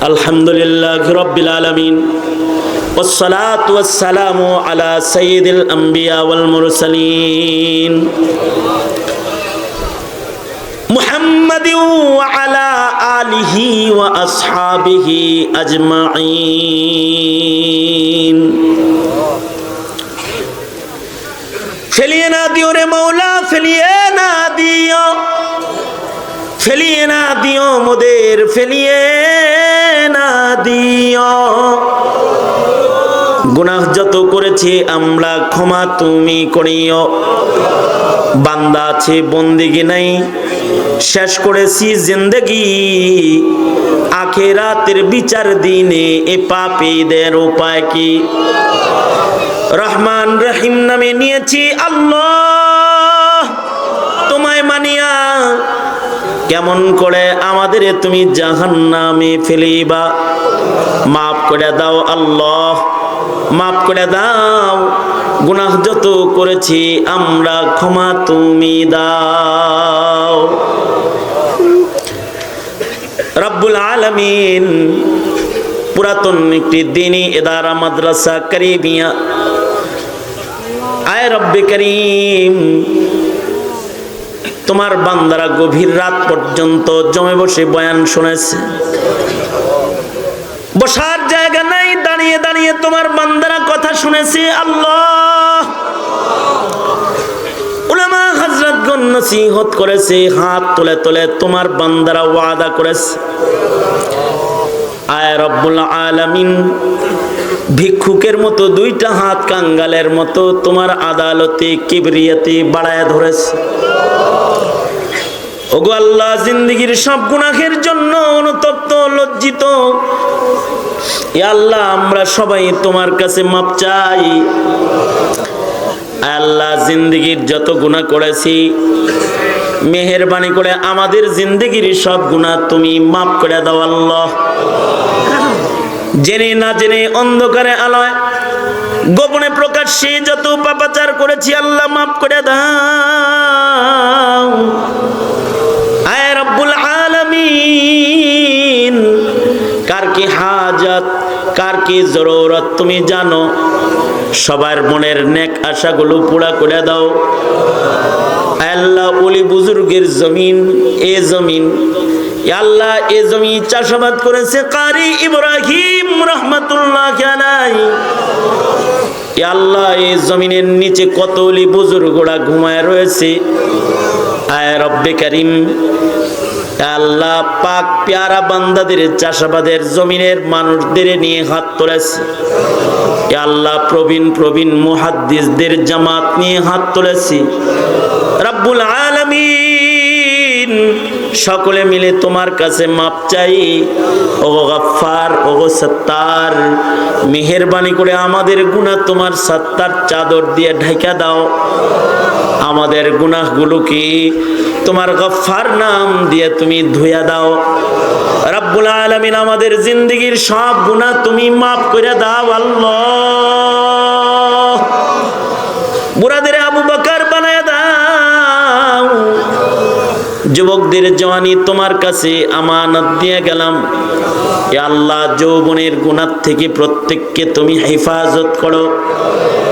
الحمد لله رب العالمين والصلاة والسلام على سيد الأنبياء والمرسلين محمد وعلى آله وأصحابه أجمعين ফেলিয়ে না দিও রে মৌলা ফেলিয়ে না দিও ফেলিয়ে না দিও মোদের, ফেলিয়ে না দিও। গুনাহ যত করেছি আমরা ক্ষমা তুমি করিও। বান্দা আছে, বন্দিগি নাই। শেষ করেছি জিন্দগি। আখেরাতের বিচার দিনে এ পাপীদের উপায় কি? রহমান রহিম নামে নিয়েছি আল্লাহ। কেমন করে আমাদের তুমি জাহান নামে ফেলিবা? মাফ করে দাও আল্লাহ, মাফ করে দাও। গুনাহ যত করেছি আমরা ক্ষমা তুমি দাও। রব্বুল আলমিন পুরাতন একটি দিনী এদারা মাদ্রাসা করিবিয়া আয় রব্বে করিম তোমার বান্দারা গভীর রাত পর্যন্ত জমে বসে বয়ান শুনেছে। বসার জায়গা নাই, দাঁড়িয়ে দাঁড়িয়ে তোমার বান্দারা কথা শুনেছে, আল্লাহ। করেছে, হাত তুলে তুলে তোমার বান্দারা ওয়াদা করেছে। ভিক্ষুকের মতো দুইটা হাত কাঙ্গালের মতো তোমার আদালতে, কিবরিয়াতে বাড়ায় ধরেছে। ওগো আল্লাহ, জিন্দগির সব গুনাহের জন্য অনুতপ্ত, লজ্জিত। আল্লাহ, আমরা সবাই তোমার কাছে মাপ চাই। আল্লাহ, জিন্দগির যত গুনাহ করেছি, মেহেরবানি করে আমাদের জিন্দগির সব গুনাহ তুমি মাফ করে দাও আল্লাহ। জেনে না জেনে অন্ধকারে আলোয় গোপনে প্রকাশ্যে যত পাপাচার করেছি, আল্লাহ মাফ করে দাও। কি হাজাত কার কি জরুরত তুমি জানো? সবার মনের নেক আশাগুলো পুরা করে দাও। আল্লাহ ওলি বুজুর্গের জমিন, এ জমিন। আল্লাহ এ জমি চাষাবাদ করেছে কারি ইব্রাহিম রহমতুল্লাহ খেলাই আল্লাহ এই জমিনের নিচে কত অলি বুজুর্গরা ঘুমায় রয়েছে। আয় রব্বে করিম আল্লাহ পাক পেয়ারা বান্দাদের চাষাবাদের জমিনের মানুষদের নিয়ে হাত তুলেছে। আল্লাহ প্রবীণ প্রবীণ জামাত নিয়ে হাত তুলেছি। রাব্বুল আলামিন সকলে মিলে তোমার কাছে মাপ চাই। ও গফফার ও সত্তার, মেহেরবানি করে আমাদের গুনাহ তোমার সত্তার চাদর দিয়ে ঢাকা দাও। আমাদের গুনাহগুলোকে তোমার গফফার নাম দিয়ে তুমি ধুয়া দাও। রাব্বুল আলামিন আমাদের জিন্দগির সব গুনাহ তুমি মাফ করে দাও, আল্লাহ। বুড়াদের আবু বকর বানায় দাও। যুবকদের জওয়ানি তোমার কাছে আমানত দিয়ে গেলাম। আল্লাহ, যৌবনের গুণার থেকে প্রত্যেককে তুমি হেফাজত করো।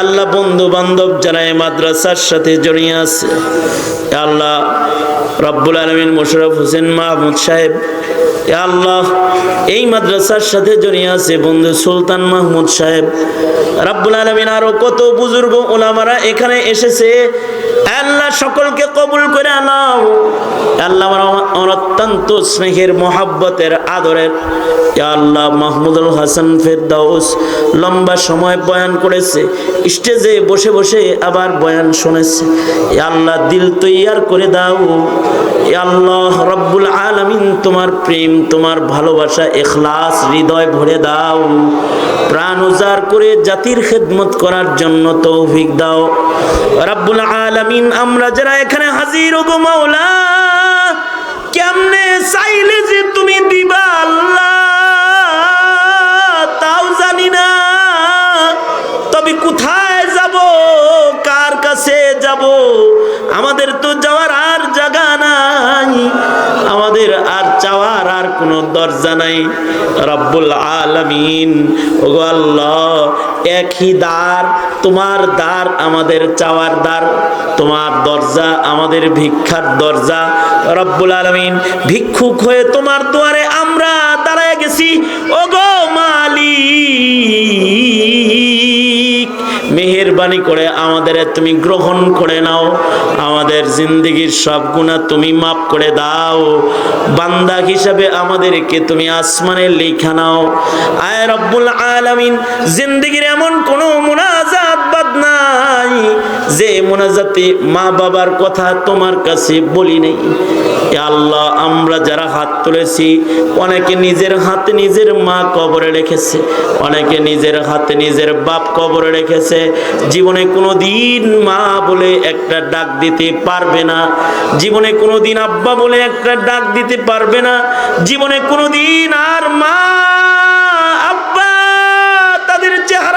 আল্লাহ বন্ধু বান্ধব যারা এই মাদ্রাসার সাথে জড়িয়ে আছে আল্লাহ রব্বুল আলমিন মোশরফ হোসেন মাহমুদ সাহেব আল্লাহ এই মাদ্রাসার সাথে জড়িয়ে আছে বন্ধু সুলতান মাহমুদ সাহেব। রাব্বুল আলমিন আরও কত বুজুর্গ ওলামারা এখানে এসেছে আল্লাহ সকলকে কবুল করে নাও। আল্লাহ আমার অত্যন্ত স্নেহের, মহাব্বতের আদরের। আল্লাহ মাহমুদুল হাসান ফেরদাউস লম্বা সময় বয়ান করেছে, স্টেজে বসে বসে আবার বয়ান শুনেছে। আল্লাহ দিল তৈয়ার করে দাও। আল্লাহ রব্বুল আলামিন তোমার প্রেম, তোমার ভালোবাসা, এখলাস, হৃদয় ভরে দাও। প্রাণ উজাড় করে জাতির খেদমত করার জন্য তৌফিক দাও। রাব্বুল আলামিন, আমরা যারা এখানে হাজির ওগো মাওলা, কেমনে চাইলে যে তুমি দিবা আল্লাহ? কোনো দরজা নাই। রব্বুল আলমিন একই দ্বার, তোমার দ্বার আমাদের চাওয়ার দ্বার, তোমার দরজা আমাদের ভিক্ষার দরজা। রব্বুল আলমিন, ভিক্ষুক হয়ে তোমার দুয়ারে আমরা দাঁড়ায় গেছি। ওগো মেহেরবানি করে আমাদের তুমি গ্রহণ করে নাও। আমাদের জিন্দগির সব গুণা তুমি মাফ করে দাও। বান্দা হিসাবে আমাদেরকে তুমি আসমানে লিখা নাও। আয় রব্বুল আলামিন, জিন্দগির এমন কোনো মুনা যে, মোনাজাতে মা বাবার কথা তোমার কাছে বলি নেই। আল্লাহ, আমরা যারা হাত তুলেছি, অনেকে নিজের হাতে নিজের মা কবরে রেখেছে, অনেকে নিজের হাতে নিজের বাপ কবরে রেখেছে। জীবনে কোনো দিন মা বলে একটা ডাক দিতে পারবে না। জীবনে কোনো দিন আব্বা বলে একটা ডাক দিতে পারবে না। জীবনে কোনো দিন আর মা, আব্বা তাদের চেহারা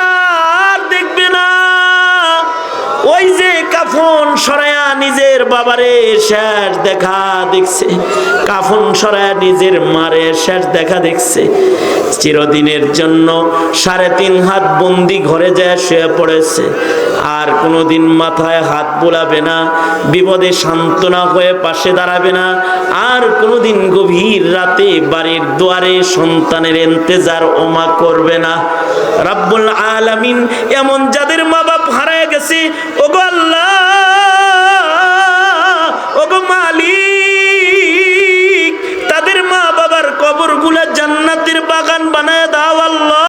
কাফন সরায়া নিজের বাবারে শেষ দেখা দেখছে। কাফন সরায়া নিজের মারে শেষ দেখা দেখছে। চিরদিনের জন্য সাড়ে তিন হাত বন্দি ঘরে যায় শুয়ে পড়েছে। আর কোনোদিন মাথায় হাত বোলাবে না, বিপদে সান্ত্বনা হয়ে পাশে দাঁড়াবে না, আর কোনোদিন গভীর রাতে বাড়ির দুয়ারে সন্তানের এন্তেজার ওমা করবে না। রাব্বুল আলামিন এমন যাদের মা বাপ হারায় গেছে ও গো আল্লাহ, ওগো মালিক, তাদের মা বাবার কবরগুলা জান্নাতের বাগান বানায় দাও আল্লাহ।